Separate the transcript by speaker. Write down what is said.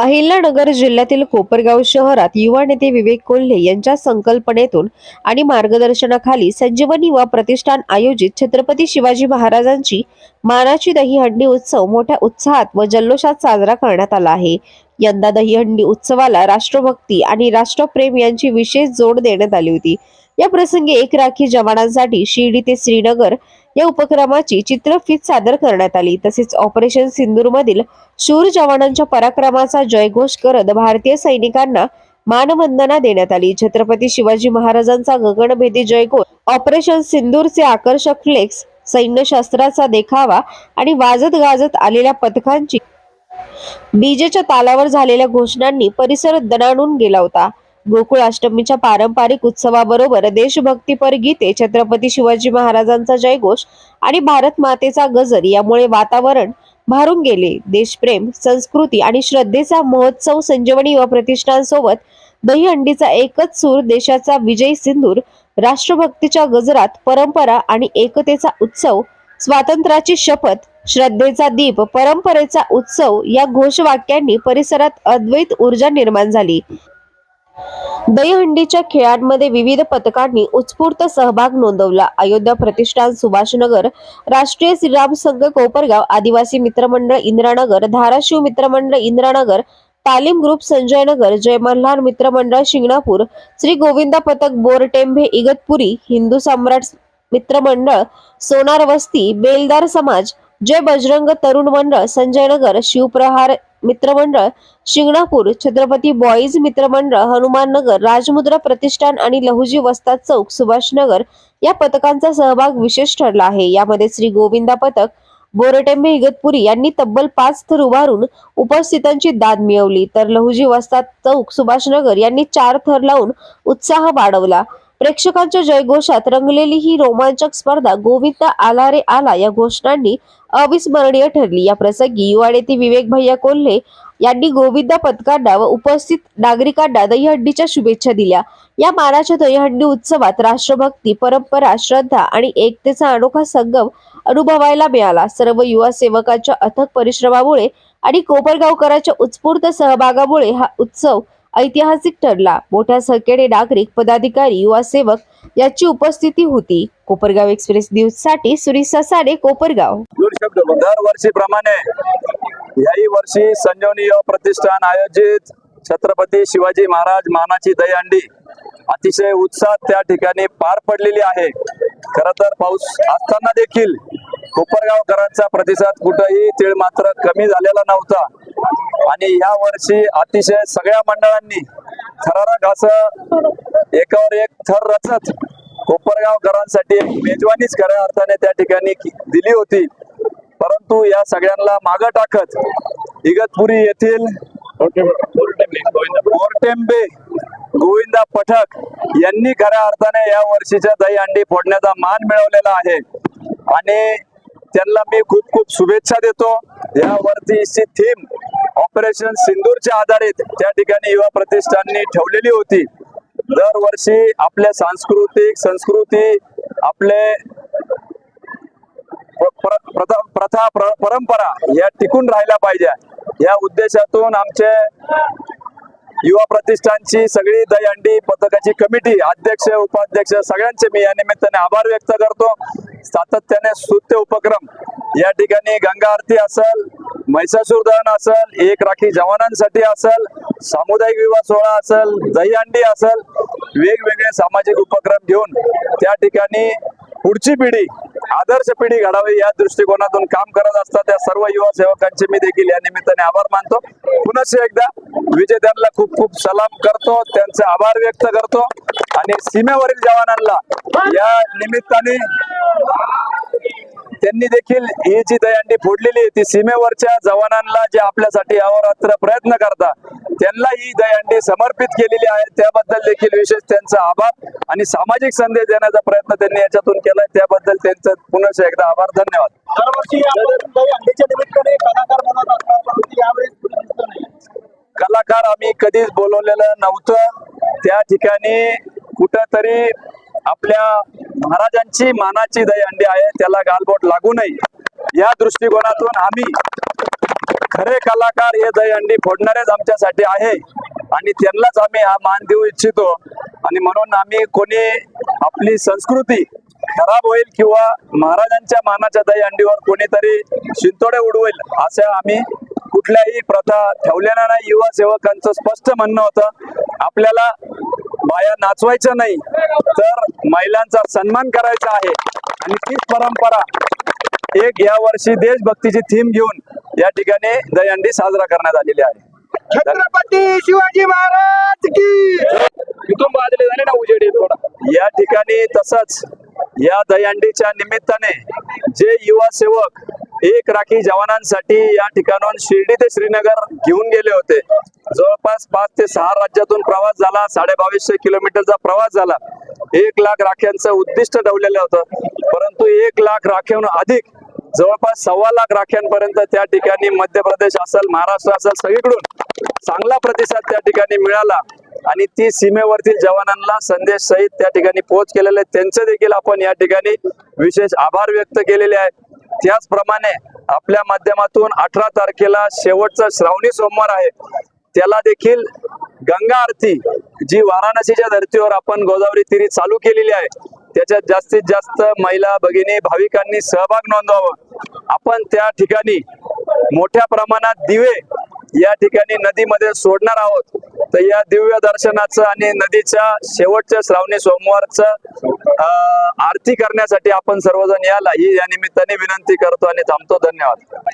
Speaker 1: अहिल्यानगर जिल्ह्यातील कोपरगाव शहरात युवा नेते विवेक कोल्हे यांच्या संकल्पनेतून आणि मार्गदर्शनाखाली संजीवनी युवा प्रतिष्ठान आयोजित छत्रपती शिवाजी महाराजांची मानाची दहीहंडी उत्सव मोठ्या उत्साहात व जल्लोषात साजरा करण्यात आला आहे. यंदा दहीहंडी उत्सवाला राष्ट्रभक्ती आणि राष्ट्रप्रेम यांची विशेष जोड देण्यात आली होती. या प्रसंगी एक राखी जवानांसाठी शिर्डी ते श्रीनगर या उपक्रमाची चित्रफित सादर करण्यात आली. तसेच ऑपरेशन सिंदूर मधील शूर जवानांच्या पराक्रमाचा जयघोष करत भारतीय सैनिकांना मानवंदना देण्यात आली. छत्रपती शिवाजी महाराजांचा गगनभेदी जयघोष ऑपरेशन सिंदूरचे आकर्षक फ्लेक्स सैन्यशास्त्राचा देखावा आणि वाजत गाजत आलेल्या पथकांची बीजेच्या तालावर झालेल्या घोषणांनी परिसर दणाणून गेला होता. गोकुळ अष्टमीच्या पारंपरिक उत्सवाबरोबर देशभक्तीपर गीते छत्रपती शिवाजी महाराजांचा जयघोष आणि भारत मातेचा गजर यामुळे वातावरण भारून गेले. देशप्रेम संस्कृती आणि श्रद्धेचा महोत्सव संजीवनी व प्रतिष्ठानसोबत दहीहंडीचा एकच सूर देशाचा विजय सिंदूर राष्ट्रभक्तीच्या गजरात परंपरा आणि एकतेचा उत्सव स्वातंत्र्याची शपथ श्रद्धेचा दीप परंपरेचा उत्सव या घोषवाक्यांनी परिसरात अद्वैत ऊर्जा निर्माण झाली. दहीहंडीच्या खेळांमध्ये विविध पथकांनी उत्स्फूर्त सहभाग नोंदवला. अयोध्या प्रतिष्ठान सुभाषनगर राष्ट्रीय श्रीराम संघ कोपरगाव आदिवासी मित्रमंडळ इंद्रानगर धाराशिव मित्रमंडळ इंद्रानगर तालीम ग्रुप संजयनगर जय मल्हार मित्रमंडळ शिंगणापूर श्री गोविंदा पथक बोरटेंभे इगतपुरी हिंदू सम्राट मित्रमंडळ सोनार वस्ती बेलदार समाज जय बजरंग तरुण मंडळ संजयनगर शिवप्रहार मित्रमंडळ शिंगणापूर छत्रपती बॉईज मित्रमंडळ हनुमाननगर राजमुद्रा प्रतिष्ठान आणि लहुजी वस्ताद चौक सुभाषनगर या पथकांचा सहभाग विशेष ठरला आहे. यामध्ये श्री गोविंदा पथक बोरटेंबे इगतपुरी यांनी तब्बल पाच थर उभारून उपस्थितांची दाद मिळवली. तर लहुजी वस्ताद चौक सुभाषनगर यांनी चार थर लावून उत्साह वाढवला. प्रेक्षकांच्या जयघोषात रंगलेली ही रोमांचक स्पर्धा गोविंदा आला रे आला या घोषणांनी अविस्मरणीय ठरली. या प्रसंगी युवा नेते विवेक भैया कोल्हे यांनी गोविंदा पथकांना व उपस्थित नागरिकांना दहीहंडीच्या शुभेच्छा दिल्या. या मानाच्या दहीहंडी उत्सवात राष्ट्रभक्ती परंपरा श्रद्धा आणि एकतेचा अनोखा संगम अनुभवायला मिळाला. सर्व युवा सेवकांच्या अथक परिश्रमामुळे आणि कोपरगावकरांच्या उत्स्फूर्त सहभागामुळे हा उत्सव ऐतिहासिक ठरला. मोठ्या संख्येने नागरिक पदाधिकारी युवा सेवक याची उपस्थिती होती. कोपरगाव एक्सप्रेस न्यूजसाठी सुरेश ससाडे कोपरगाव.
Speaker 2: दरवर्षीप्रमाणे याही वर्षी संजीवनी युवा प्रतिष्ठान आयोजित छत्रपती शिवाजी महाराज मानाची दहीहंडी अतिशय उत्साहात त्या ठिकाणी पार पडलेली आहे. खर तर पाऊस असताना देखील कोपरगावकरांचा प्रतिसाद कुठंही तीळ मात्र कमी झालेला नव्हता. आणि या वर्षी अतिशय सगळ्या मंडळांनी थरारक असं एकावर एक थर रचत कोपरगावकरांसाठी एक मेजवानीच खऱ्या अर्थाने त्या ठिकाणी दिली होती. परंतु या सगळ्यांना मागं टाकत इगतपुरी येथील मोरटेंबे गोविंदा पठक यांनी खऱ्या अर्थाने या वर्षीच्या दहीहंडी फोडण्याचा मान मिळवलेला आहे. आणि त्यांना मी खूप खूप शुभेच्छा देतो. यावरती वर्षीची थीम ऑपरेशन सिंदूरच्या आधारित त्या ठिकाणी युवा प्रतिष्ठाननी ठेवलेली होती. दरवर्षी आपल्या सांस्कृतिक संस्कृती आपले प्रथा परंपरा या टिकून राहिल्या पाहिजे. या उद्देशातून आमचे युवा प्रतिष्ठानची सगळी दहीहंडी पथकाची कमिटी अध्यक्ष उपाध्यक्ष सगळ्यांचे मी या निमित्ताने आभार व्यक्त करतो. सातत्याने सुत्य उपक्रम. या ठिकाणी गंगा आरती असेल महिषासूर दहन असेल एक राखी जवानांसाठी असेल सामुदायिक विवाह सोहळा असेल दहीहंडी असेल वेगवेगळे सामाजिक उपक्रम घेऊन त्या ठिकाणी पुढची पिढी आदर्श पिढी घडावी या दृष्टिकोनातून काम करत असतात. त्या सर्व युवा सेवकांचे मी देखील या निमित्ताने आभार मानतो. पुन्हा एकदा विजेत्यांना खूप खूप सलाम करतो. त्यांचे आभार व्यक्त करतो. आणि सीमेवरील जवानांना या निमित्ताने त्यांनी देखील ही जी दयांडी फोडलेली ती सीमेवरच्या जवानांना जे आपल्यासाठी अहोरात्र प्रयत्न करतात त्यांना ही दहीहंडी समर्पित केलेली आहे त्याबद्दल देखील विशेष त्यांचा आभार आणि सामाजिक संदेश देण्याचा प्रयत्न त्यांनी याच्यातून केलाय. त्याबद्दल त्यांचं पुनश्च एकदा आभार. धन्यवाद.
Speaker 3: कलाकार
Speaker 2: आम्ही कधीच बोलवलेलं नव्हतं. त्या ठिकाणी कुठंतरी आपल्या महाराजांची मानाची दहीहंडी आहे. त्याला गालबोट लागू नये. या दृष्टिकोनातून आम्ही खरे कलाकार हे दहीहंडी फोडणारेच आमच्यासाठी आहे. आणि त्यांनाच आम्ही हा मान देऊ इच्छितो. आणि म्हणून आम्ही कोणी आपली संस्कृती खराब होईल किंवा महाराजांच्या मानाच्या दहीहंडीवर कोणीतरी शिंतोडे उडवेल असं आम्ही कुठल्याही प्रथा ठेवलेल्या नाही. युवा सेवकांचं स्पष्ट म्हणणं होतं आपल्याला बाया नाचवायचं नाही तर महिलांचा सन्मान करायचा आहे. आणि तीच परंपरा एक या वर्षी देशभक्तीची थीम घेऊन या ठिकाणी दहीहंडी साजरा करण्यात आलेली आहे.
Speaker 3: छत्रपती शिवाजी महाराज की
Speaker 2: झाले ना उजेडी या ठिकाणी तसंच या दहीहंडीच्या निमित्ताने जे युवा सेवक एक राखी जवानांसाठी या ठिकाणाहून शिर्डी ते श्रीनगर घेऊन गेले होते. जवळपास पाच ते सहा राज्यातून प्रवास झाला. साडे बावीसशे किलोमीटरचा प्रवास झाला. एक लाख राख्यांचं उद्दिष्ट ठेवलेलं होतं. परंतु एक लाख राख्याहून अधिक जवळपास सव्वा लाख राख्यांपर्यंत त्या ठिकाणी मध्य प्रदेश असेल महाराष्ट्र असेल सगळीकडून चांगला प्रतिसाद त्या ठिकाणी मिळाला. आणि ती सीमेवरतील जवानांना संदेश सहित त्या ठिकाणी पोहोच केलेले त्यांचे देखील आपण या ठिकाणी विशेष आभार व्यक्त केलेले आहे त्याचप्रमाणे आपल्या माध्यमातून अठरा तारखेला शेवटचा श्रावणी सोमवार आहे. त्याला देखील गंगा आरती जी वाराणसीच्या धर्तीवर आपण गोदावरी तिरी चालू केलेली आहे. त्याच्यात जास्तीत जास्त महिला भगिनी भाविकांनी सहभाग नोंदवावा. आपण त्या ठिकाणी मोठ्या प्रमाणात दिवे या ठिकाणी नदीमध्ये सोडणार आहोत. तर या दिव्य दर्शनाचं आणि नदीच्या शेवटच्या श्रावणी सोमवारचं अं, आरती करण्यासाठी आपण सर्वजण याला ही या निमित्ताने विनंती करतो आणि थांबतो. धन्यवाद.